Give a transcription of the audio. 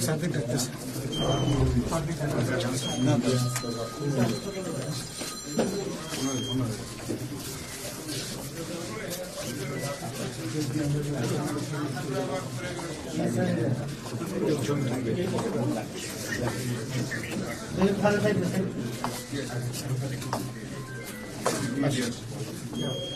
Sen de beklesin. Ne yapıyorsun? Benim para vermesin. Başka.